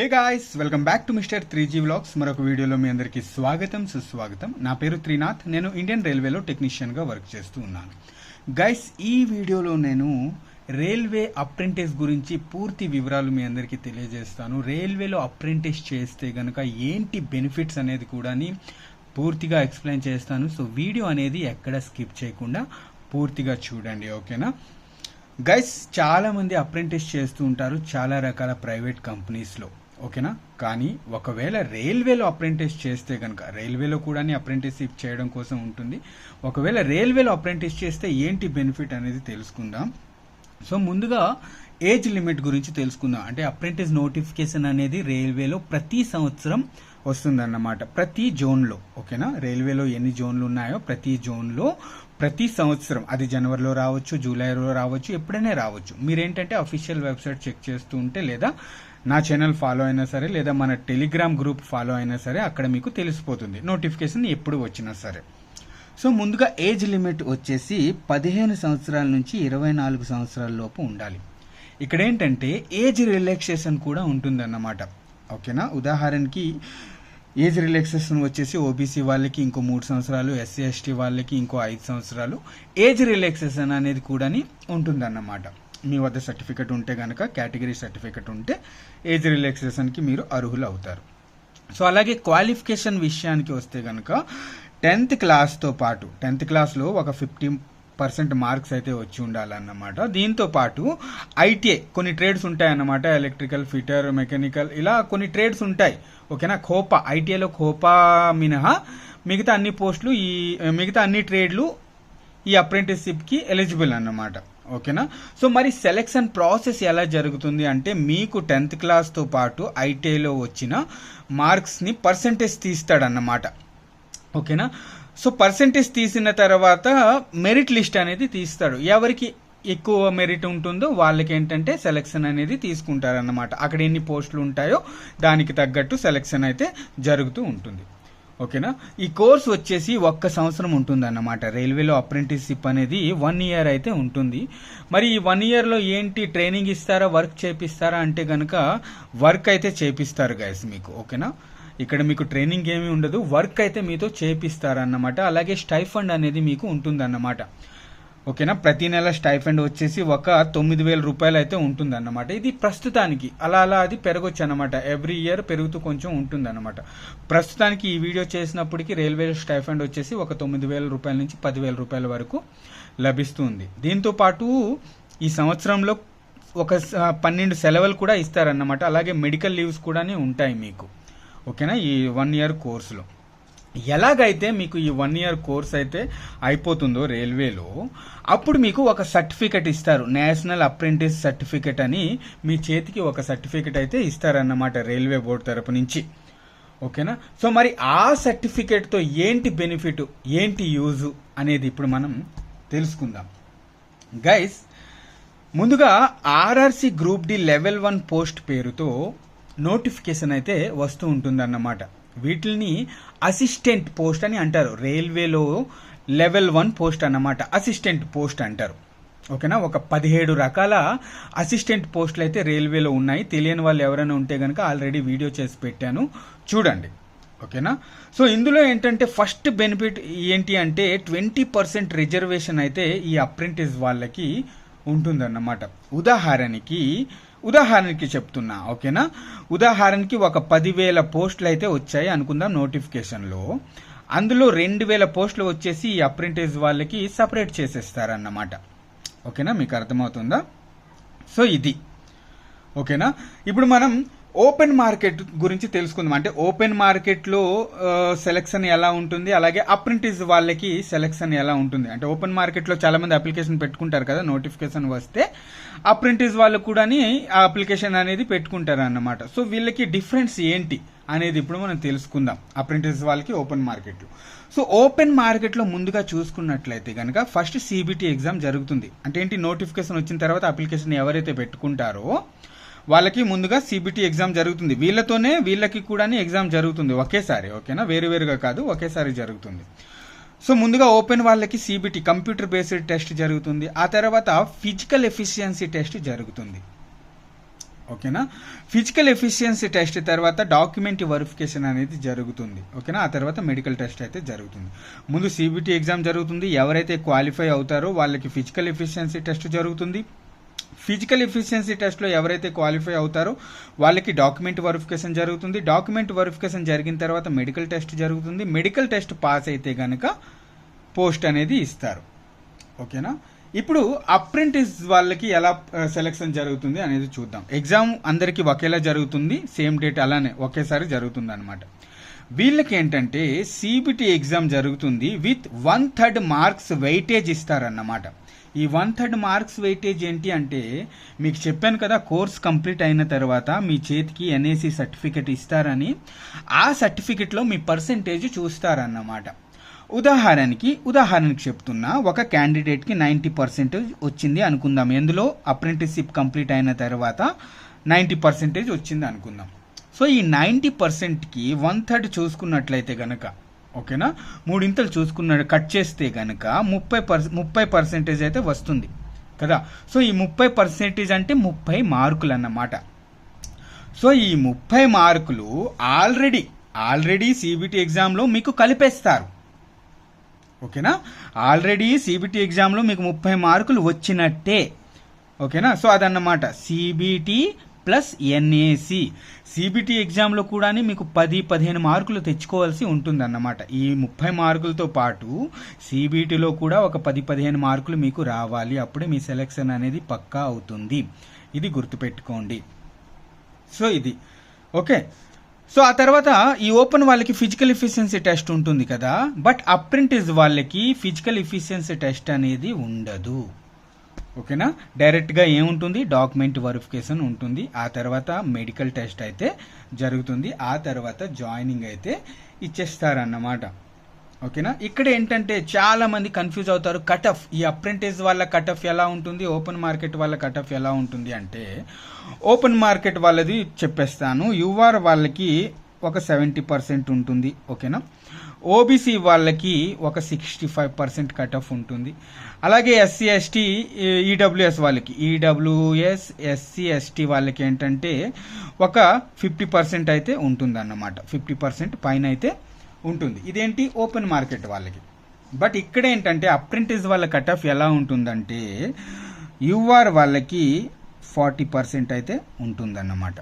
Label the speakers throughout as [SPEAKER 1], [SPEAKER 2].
[SPEAKER 1] Hey guys welcome back to mister three G vlogs మరొక వీడియోలో మీ అందరికీ స్వాగతం సుస్వాగతం. నా పేరు త్రినాథ్. నేను ఇండియన్ రైల్వేలో టెక్నీషియన్గా వర్క్ చేస్తూ ఉన్నాను. గైస్ ఈ వీడియోలో నేను రైల్వే అప్రెంటిస్ గురించి పూర్తి వివరాలు మీ అందరికీ తెలియజేస్తాను. రైల్వేలో అప్రెంటిస్ చేస్తే కనుక ఏంటి బెనిఫిట్స్ అనేది కూడా పూర్తిగా ఎక్స్ప్లెయిన్ చేస్తాను. సో వీడియో అనేది ఎక్కడ స్కిప్ చేయకుండా పూర్తిగా చూడండి ఓకేనా? గైస్ చాలామంది అప్రెంటిస్ చేస్తూ ఉంటారు చాలా రకాల ప్రైవేట్ కంపెనీస్లో ఓకేనా? కానీ ఒకవేళ రైల్వేలో అప్రెంటిస్ చేస్తే కనుక రైల్వేలో కూడా అప్రెంటిస్షిప్ చేయడం కోసం ఉంటుంది. ఒకవేళ రైల్వేలో అప్రెంటిస్ చేస్తే ఏంటి బెనిఫిట్ అనేది తెలుసుకుందాం. సో ముందుగా ఏజ్ లిమిట్ గురించి తెలుసుకుందాం. అంటే అప్రెంటిస్ నోటిఫికేషన్ అనేది రైల్వేలో ప్రతి సంవత్సరం వస్తుందన్నమాట. ప్రతి జోన్లో ఓకేనా? రైల్వేలో ఎన్ని జోన్లు ఉన్నాయో ప్రతి జోన్లో ప్రతి సంవత్సరం. అది జనవరిలో రావచ్చు జూలైలో రావచ్చు ఎప్పుడైనా రావచ్చు. మీరేంటంటే అఫీషియల్ వెబ్సైట్ చెక్ చేస్తూ ఉంటే లేదా నా ఛానల్ ఫాలో అయినా సరే లేదా మన టెలిగ్రామ్ గ్రూప్ ఫాలో అయినా సరే అక్కడ మీకు తెలిసిపోతుంది. నోటిఫికేషన్ ఎప్పుడు వచ్చినా సరే. సో ముందుగా ఏజ్ లిమిట్ వచ్చేసి పదిహేను సంవత్సరాల నుంచి ఇరవై నాలుగు సంవత్సరాల లోపు ఉండాలి. ఇక్కడ ఏంటంటే ఏజ్ రిలాక్సేషన్ కూడా ఉంటుందన్నమాట. ఓకేనా ఉదాహరణకి ఏజ్ రిలాక్సేషన్ వచ్చేసి ఓబీసీ వాళ్ళకి ఇంకో మూడు సంవత్సరాలు ఎస్సీ ఎస్టీ వాళ్ళకి ఇంకో ఐదు సంవత్సరాలు. ఏజ్ రిలాక్సేషన్ అనేది కూడా ఉంటుందన్నమాట. మీ వద్ద సర్టిఫికెట్ ఉంటే కనుక కేటగిరీ సర్టిఫికెట్ ఉంటే ఏజ్ రిలాక్సేషన్కి మీరు అర్హులు అవుతారు సో అలాగే క్వాలిఫికేషన్ విషయానికి వస్తే కనుక టెన్త్ క్లాస్తో పాటు టెన్త్ క్లాస్లో ఒక ఫిఫ్టీ పర్సెంట్ మార్క్స్ అయితే వచ్చి ఉండాలన్నమాట. దీంతో పాటు ఐటీఐ కొన్ని ట్రేడ్స్ ఉంటాయన్నమాట. ఎలక్ట్రికల్ ఫిటర్ మెకానికల్ ఇలా కొన్ని ట్రేడ్స్ ఉంటాయి. ఓకేనా? ఖోపా ఐటీఐలో ఖోపా మినహా మిగతా అన్ని పోస్టులు ఈ మిగతా అన్ని ట్రేడ్లు ఈ అప్రెంటిస్షిప్కి ఎలిజిబుల్ అన్నమాట. ఓకేనా? సో మరి సెలెక్షన్ ప్రాసెస్ ఎలా జరుగుతుంది అంటే మీకు టెన్త్ క్లాస్తో పాటు ఐటీఐలో వచ్చిన మార్క్స్ని పర్సంటేజ్ తీస్తాడన్నమాట. ఓకేనా? సో పర్సంటేజ్ తీసిన తర్వాత మెరిట్ లిస్ట్ అనేది తీస్తాడు. ఎవరికి ఎక్కువ మెరిట్ ఉంటుందో వాళ్ళకి ఏంటంటే సెలెక్షన్ అనేది తీసుకుంటారన్నమాట. అక్కడ ఎన్ని పోస్టులు ఉంటాయో దానికి తగ్గట్టు సెలెక్షన్ అయితే జరుగుతూ ఉంటుంది. ఓకేనా? ఈ కోర్స్ వచ్చేసి ఒక్క సంవత్సరం ఉంటుంది అన్నమాట రైల్వేలో అప్రెంటిస్షిప్ అనేది వన్ ఇయర్ అయితే ఉంటుంది. మరి ఈ వన్ ఇయర్లో ఏంటి ట్రైనింగ్ ఇస్తారా వర్క్ చేపిస్తారా అంటే కనుక వర్క్ అయితే చేపిస్తారు గైస్ మీకు ఓకేనా? ఇక్కడ మీకు ట్రైనింగ్ ఏమీ ఉండదు. వర్క్ అయితే మీతో చేపిస్తారన్నమాట. అలాగే స్టైఫండ్ అనేది మీకు ఉంటుందన్నమాట. ఓకేనా? ప్రతి నెల స్టైఫండ్ వచ్చేసి ఒక తొమ్మిది వేల రూపాయలు అయితే ఉంటుందన్నమాట. ఇది ప్రస్తుతానికి అలా అలా అది పెరగొచ్చు అనమాట ఎవ్రీ ఇయర్ పెరుగుతూ కొంచెం ఉంటుందన్నమాట. ప్రస్తుతానికి ఈ వీడియో చేసినప్పటికీ రైల్వే స్టైఫండ్ వచ్చేసి ఒక తొమ్మిది వేల రూపాయల నుంచి పదివేల రూపాయల వరకు లభిస్తుంది. దీంతో పాటు ఈ సంవత్సరంలో ఒక స- పన్నెండు సెలవులు కూడా ఇస్తారన్నమాట. అలాగే మెడికల్ లీవ్స్ కూడా ఉంటాయి మీకు. ఓకేనా? ఈ వన్ ఇయర్ కోర్సులో. ఎలాగైతే మీకు ఈ వన్ ఇయర్ కోర్స్ అయితే అయిపోతుందో రైల్వేలో అప్పుడు మీకు ఒక సర్టిఫికెట్ ఇస్తారు. నేషనల్ అప్రెంటిస్ సర్టిఫికెట్ అని మీ చేతికి ఒక సర్టిఫికెట్ అయితే ఇస్తారన్నమాట రైల్వే బోర్డు తరపు నుంచి. ఓకేనా? సో మరి ఆ సర్టిఫికెట్తో ఏంటి బెనిఫిట్ ఏంటి యూజు అనేది ఇప్పుడు మనం తెలుసుకుందాం. గైస్ ముందుగా RRC group D level one post పేరుతో నోటిఫికేషన్ అయితే వస్తూ ఉంటుందన్నమాట. వీటిని అసిస్టెంట్ పోస్ట్ అని అంటారు. రైల్వేలో లెవెల్ వన్ పోస్ట్ అన్నమాట. అసిస్టెంట్ పోస్ట్ అంటారు. ఓకేనా? ఒక పదిహేడు రకాల అసిస్టెంట్ పోస్టులు అయితే రైల్వేలో ఉన్నాయి. తెలియని వాళ్ళు ఎవరైనా ఉంటే కనుక ఆల్రెడీ వీడియో చేసి పెట్టాను. చూడండి. ఓకేనా? సో ఇందులో ఏంటంటే ఫస్ట్ బెనిఫిట్ ఏంటి అంటే ట్వంటీ పర్సెంట్ రిజర్వేషన్ అయితే ఈ అప్రెంటిస్ వాళ్ళకి ఉంటుందన్నమాట. ఉదాహరణకి ఉదాహరణకి చెప్తున్నా ఓకేనా? ఉదాహరణకి ఒక పదివేల పోస్టులు అయితే వచ్చాయి అనుకుందాం నోటిఫికేషన్లో. అందులో రెండు వేల పోస్టులు వచ్చేసి ఈ అప్రెంటిస్ వాళ్ళకి సపరేట్ చేసేస్తారన్నమాట. ఓకేనా? మీకు అర్థమవుతుందా? సో ఇది. ఓకేనా? ఇప్పుడు మనం ఓపెన్ మార్కెట్ గురించి తెలుసుకుందాం. అంటే ఓపెన్ మార్కెట్లో సెలెక్షన్ ఎలా ఉంటుంది? అలాగే అప్రెంటిస్ వాళ్ళకి సెలెక్షన్ ఎలా ఉంటుంది? అంటే ఓపెన్ మార్కెట్లో చాలా మంది అప్లికేషన్ పెట్టుకుంటారు కదా నోటిఫికేషన్ వస్తే అప్రెంటిస్ వాళ్ళు కూడా ఆ అప్లికేషన్ అనేది పెట్టుకుంటారు అన్నమాట సో వీళ్ళకి డిఫరెన్స్ ఏంటి అనేది ఇప్పుడు మనం తెలుసుకుందాం అప్రెంటిస్ వాళ్ళకి ఓపెన్ మార్కెట్లు. సో ఓపెన్ మార్కెట్లో ముందుగా చూసుకున్నట్లయితే కనుక ఫస్ట్ సీబీటీ ఎగ్జామ్ జరుగుతుంది. అంటే ఏంటి? నోటిఫికేషన్ వచ్చిన తర్వాత అప్లికేషన్ ఎవరైతే పెట్టుకుంటారో వాళ్ళకి ముందుగా సిబిటి ఎగ్జామ్ జరుగుతుంది. వీళ్ళతోనే వీళ్ళకి కూడా ఎగ్జామ్ జరుగుతుంది ఒకేసారి ఓకేనా? వేరువేరుగా కాదు ఒకేసారి జరుగుతుంది. సో ముందుగా ఓపెన్ వాళ్ళకి సిబిటి కంప్యూటర్ బేస్డ్ టెస్ట్ జరుగుతుంది. ఆ తర్వాత ఫిజికల్ ఎఫిషియన్సీ టెస్ట్ జరుగుతుంది. ఓకేనా? ఫిజికల్ ఎఫిషియన్సీ టెస్ట్ తర్వాత డాక్యుమెంట్ వెరిఫికేషన్ అనేది జరుగుతుంది. ఓకేనా? ఆ తర్వాత మెడికల్ టెస్ట్ అయితే జరుగుతుంది. ముందు సిబిటి ఎగ్జామ్ జరుగుతుంది. ఎవరైతే క్వాలిఫై అవుతారో వాళ్ళకి ఫిజికల్ ఎఫిషియన్సీ టెస్ట్ జరుగుతుంది. ఫిజికల్ ఎఫిషియన్సీ టెస్ట్లో ఎవరైతే క్వాలిఫై అవుతారో వాళ్ళకి డాక్యుమెంట్ వెరిఫికేషన్ జరుగుతుంది. డాక్యుమెంట్ వెరిఫికేషన్ జరిగిన తర్వాత మెడికల్ టెస్ట్ జరుగుతుంది. మెడికల్ టెస్ట్ పాస్ అయితే కనుక పోస్ట్ అనేది ఇస్తారు. ఓకేనా ఇప్పుడు అప్రెంటిస్ వాళ్ళకి ఎలా uh, సెలక్షన్ జరుగుతుంది అనేది చూద్దాం. ఎగ్జామ్ అందరికీ ఒకేలా జరుగుతుంది. సేమ్ డేట్ అలానే ఒకేసారి జరుగుతుంది అనమాట వీళ్ళకి ఏంటంటే సిబిటి ఎగ్జామ్ జరుగుతుంది. With one third marks weightage ఇస్తారన్నమాట. ఈ వన్ థర్డ్ మార్క్స్ వెయిటేజ్ ఏంటి అంటే మీకు చెప్పాను కదా కోర్స్ కంప్లీట్ అయిన తర్వాత మీ చేతికి ఎన్ఏసి సర్టిఫికెట్ ఇస్తారని ఆ సర్టిఫికెట్లో మీ పర్సంటేజ్ చూస్తారన్నమాట. ఉదాహరణకి ఉదాహరణకి చెప్తున్నా ఒక క్యాండిడేట్కి నైంటీ పర్సెంటేజ్ వచ్చింది అనుకుందాం. ఎందులో? అప్రెంటిస్షిప్ కంప్లీట్ అయిన తర్వాత నైంటీ పర్సెంటేజ్ వచ్చింది అనుకుందాం. సో ఈ నైంటీ పర్సెంట్కి వన్ థర్డ్ చూసుకున్నట్లయితే కనుక ఓకేనా? మూడింతలు చూసుకున్న కట్ చేస్తే కనుక ముప్పై పర్ ముప్పై పర్సెంటేజ్ అయితే వస్తుంది. కదా? సో ఈ ముప్పై పర్సెంటేజ్ అంటే ముప్పై మార్కులు అన్నమాట సో ఈ ముప్పై మార్కులు ఆల్రెడీ ఆల్రెడీ సిబిటి ఎగ్జామ్లో మీకు కలిపేస్తారు. ఓకేనా? ఆల్రెడీ సిబిటి ఎగ్జామ్లో మీకు ముప్పై మార్కులు వచ్చినట్టే. ఓకేనా? సో అదన్నమాట. CBT plus NAC. సిబిటి ఎగ్జామ్లో కూడా మీకు పది పదిహేను మార్కులు తెచ్చుకోవాల్సి ఉంటుందన్నమాట. ఈ ముప్పై మార్కులతో పాటు సిబిటిలో కూడా ఒక పది పదిహేను మార్కులు మీకు రావాలి. అప్పుడే మీ సెలెక్షన్ అనేది పక్కా అవుతుంది. ఇది గుర్తుపెట్టుకోండి. సో ఇది. ఓకే. సో ఆ తర్వాత ఈ ఓపెన్ వాళ్ళకి ఫిజికల్ ఎఫిషియన్సీ టెస్ట్ ఉంటుంది కదా. బట్ అప్రెంటిస్ వాళ్ళకి ఫిజికల్ ఎఫిషియన్సీ టెస్ట్ అనేది ఉండదు. ఓకేనా? డైరెక్ట్గా ఏముంటుంది? డాక్యుమెంట్ వెరిఫికేషన్ ఉంటుంది. ఆ తర్వాత మెడికల్ టెస్ట్ అయితే జరుగుతుంది. ఆ తర్వాత జాయినింగ్ అయితే ఇచ్చేస్తారన్నమాట. ఓకేనా? ఇక్కడ ఏంటంటే చాలా మంది కన్ఫ్యూజ్ అవుతారు. కట్ ఆఫ్ ఈ అప్రెంటిస్ వాళ్ళ కట్ ఆఫ్ ఎలా ఉంటుంది? ఓపెన్ మార్కెట్ వాళ్ళ కట్ ఆఫ్ ఎలా ఉంటుంది అంటే ఓపెన్ మార్కెట్ వాళ్ళది చెప్పేస్తాను. యువర్ వాళ్ళకి ఒక సెవెంటీ పర్సెంట్ ఉంటుంది. ఓకేనా? ఓబీసీ వాళ్ళకి ఒక sixty five percent cut off ఉంటుంది. అలాగే ఎస్సీ ఎస్టీ ఈడబ్ల్యూఎస్ వాళ్ళకి. ఈడబ్ల్యూఎస్ ఎస్సీ ఎస్టీ వాళ్ళకి ఏంటంటే ఒక ఫిఫ్టీ పర్సెంట్ అయితే ఉంటుందన్నమాట. ఫిఫ్టీ పర్సెంట్ పైన అయితే ఉంటుంది. ఇదేంటి? ఓపెన్ మార్కెట్ వాళ్ళకి. బట్ ఇక్కడ ఏంటంటే అప్రెంటిస్ వాళ్ళ కట్ ఆఫ్ ఎలా ఉంటుందంటే యూఆర్ వాళ్ళకి ఫార్టీ పర్సెంట్ అయితే ఉంటుందన్నమాట.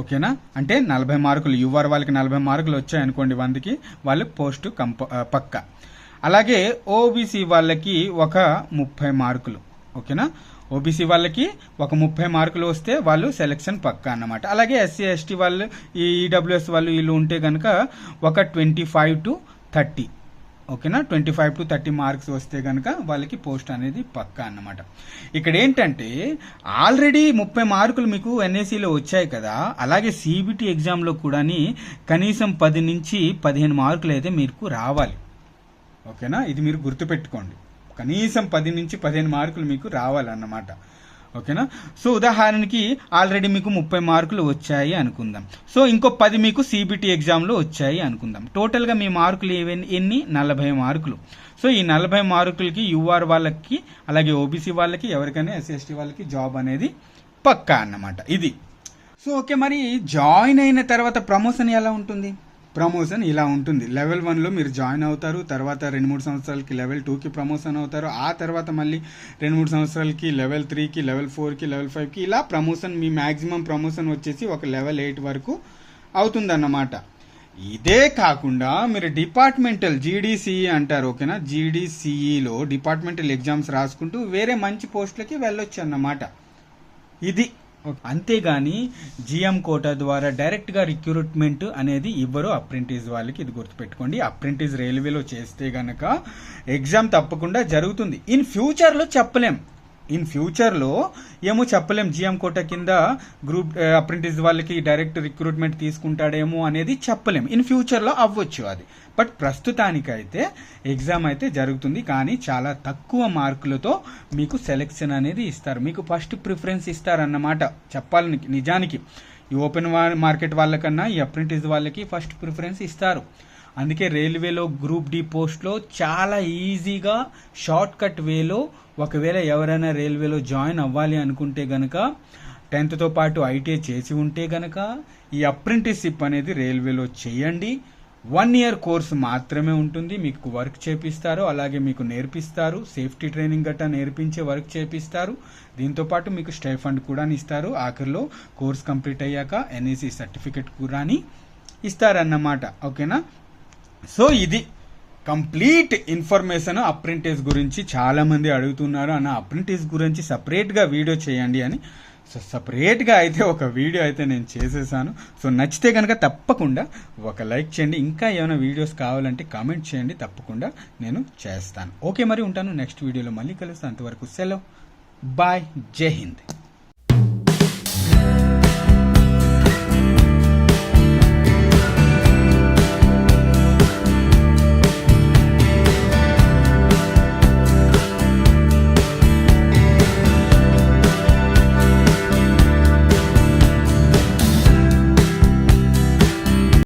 [SPEAKER 1] ఓకేనా? అంటే నలభై మార్కులు యూఆర్ వాళ్ళకి నలభై మార్కులు వచ్చాయనుకోండి వందకి వాళ్ళు పోస్ట్ కంప పక్క. అలాగే ఓబీసీ వాళ్ళకి ఒక ముప్పై మార్కులు ఓకేనా? ఓబీసీ వాళ్ళకి ఒక ముప్పై మార్కులు వస్తే వాళ్ళు సెలెక్షన్ పక్కా అన్నమాట. అలాగే ఎస్సీ ఎస్టీ వాళ్ళు ఈ ఈడబ్ల్యూఎస్ వాళ్ళు వీళ్ళు ఉంటే కనుక ఒక ట్వంటీ ఫైవ్ టు థర్టీ ఓకేనా? Twenty five to thirty marks వస్తే కనుక వాళ్ళకి పోస్ట్ అనేది పక్కా అన్నమాట. ఇక్కడ ఏంటంటే ఆల్రెడీ ముప్పై మార్కులు మీకు ఎన్ఏసీలో వచ్చాయి కదా అలాగే సిబిటి ఎగ్జామ్లో కూడా కనీసం పది నుంచి పదిహేను మార్కులు అయితే మీకు రావాలి. ఓకేనా? ఇది మీరు గుర్తుపెట్టుకోండి. కనీసం పది నుంచి పదిహేను మార్కులు మీకు రావాలన్నమాట. ఓకేనా? సో ఉదాహరణకి ఆల్రెడీ మీకు ముప్పై మార్కులు వచ్చాయి అనుకుందాం. సో ఇంకో పది మీకు సిబిటి ఎగ్జామ్లో వచ్చాయి అనుకుందాం. టోటల్గా మీ మార్కులు ఏవన్నీ ఎన్ని? నలభై మార్కులు. సో ఈ నలభై మార్కులకి యూఆర్ వాళ్ళకి అలాగే ఓబీసీ వాళ్ళకి ఎవరికైనా ఎస్ఎస్టీ వాళ్ళకి జాబ్ అనేది పక్కా అన్నమాట. ఇది. సో ఓకే మరి జాయిన్ అయిన తర్వాత ప్రమోషన్ ఎలా ఉంటుంది? ప్రమోషన్ ఇలా ఉంటుంది. లెవెల్ వన్లో మీరు జాయిన్ అవుతారు తర్వాత రెండు మూడు సంవత్సరాలకి లెవెల్ టూకి ప్రమోషన్ అవుతారు ఆ తర్వాత మళ్ళీ రెండు మూడు సంవత్సరాలకి లెవెల్ త్రీకి లెవెల్ ఫోర్కి లెవెల్ ఫైవ్కి ఇలా ప్రమోషన్ మీ మ్యాక్సిమం ప్రమోషన్ వచ్చేసి ఒక లెవెల్ ఎయిట్ వరకు అవుతుందన్నమాట. ఇదే కాకుండా మీరు డిపార్ట్మెంటల్ జీడీసీఈ అంటారు ఓకేనా? జీడీసీఈలో డిపార్ట్మెంటల్ ఎగ్జామ్స్ రాసుకుంటూ వేరే మంచి పోస్టులకి వెళ్ళొచ్చు అన్నమాట ఇది అంతేగాని జిఎం కోటా ద్వారా డైరెక్ట్గా రిక్రూట్మెంట్ అనేది ఇవ్వరు అప్రెంటిస్ వాళ్ళకి ఇది గుర్తుపెట్టుకోండి. అప్రెంటిస్ రైల్వేలో చేస్తే గనక ఎగ్జామ్ తప్పకుండా జరుగుతుంది. ఇన్ ఫ్యూచర్లో చెప్పలేం. ఇన్ ఫ్యూచర్లో ఏమో చెప్పలేం. జిఎం కోట కింద గ్రూప్ అప్రెంటిస్ వాళ్ళకి డైరెక్ట్ రిక్రూట్మెంట్ తీసుకుంటాడేమో అనేది చెప్పలేం. ఇన్ ఫ్యూచర్లో అవ్వచ్చు అది. బట్ ప్రస్తుతానికైతే ఎగ్జామ్ అయితే జరుగుతుంది. కానీ చాలా తక్కువ మార్కులతో మీకు సెలెక్షన్ అనేది ఇస్తారు. మీకు ఫస్ట్ ప్రిఫరెన్స్ ఇస్తారన్నమాట చెప్పాలని నిజానికి. ఈ ఓపెన్ మార్కెట్ వాళ్ళకన్నా ఈ అప్రెంటిస్ వాళ్ళకి ఫస్ట్ ప్రిఫరెన్స్ ఇస్తారు. అందుకే రైల్వేలో గ్రూప్ డి పోస్ట్లో చాలా ఈజీగా షార్ట్ కట్ వేలో ఒకవేళ ఎవరైనా రైల్వేలో జాయిన్ అవ్వాలి అనుకుంటే గనక టెన్త్తో పాటు ఐటీఐ చేసి ఉంటే గనక ఈ అప్రెంటిస్షిప్ అనేది రైల్వేలో చేయండి. వన్ ఇయర్ కోర్స్ మాత్రమే ఉంటుంది. మీకు వర్క్ చేపిస్తారు. అలాగే మీకు నేర్పిస్తారు. సేఫ్టీ ట్రైనింగ్ గట్టా నేర్పించే వర్క్ చేపిస్తారు. దీంతో పాటు మీకు స్టైఫండ్ కూడా ఇస్తారు. ఆఖరిలో కోర్స్ కంప్లీట్ అయ్యాక ఎన్ఈసి సర్టిఫికెట్ కూడా ఇస్తారన్నమాట. ఓకేనా? సో ఇది కంప్లీట్ ఇన్ఫర్మేషన్ అప్రెంటిస్ గురించి చాలామంది అడుగుతున్నారు అన్న అప్రెంటిస్ గురించి సపరేట్గా వీడియో చేయండి అని. సో సపరేట్గా అయితే ఒక వీడియో అయితే నేను చేసేసాను. సో నచ్చితే కనుక తప్పకుండా ఒక లైక్ చేయండి. ఇంకా ఏమైనా వీడియోస్ కావాలంటే కామెంట్ చేయండి. తప్పకుండా నేను చేస్తాను. ఓకే మరి ఉంటాను నెక్స్ట్ వీడియోలో. మళ్ళీ కలుస్తాను. అంతవరకు సెలవు. బాయ్. జై హింద్.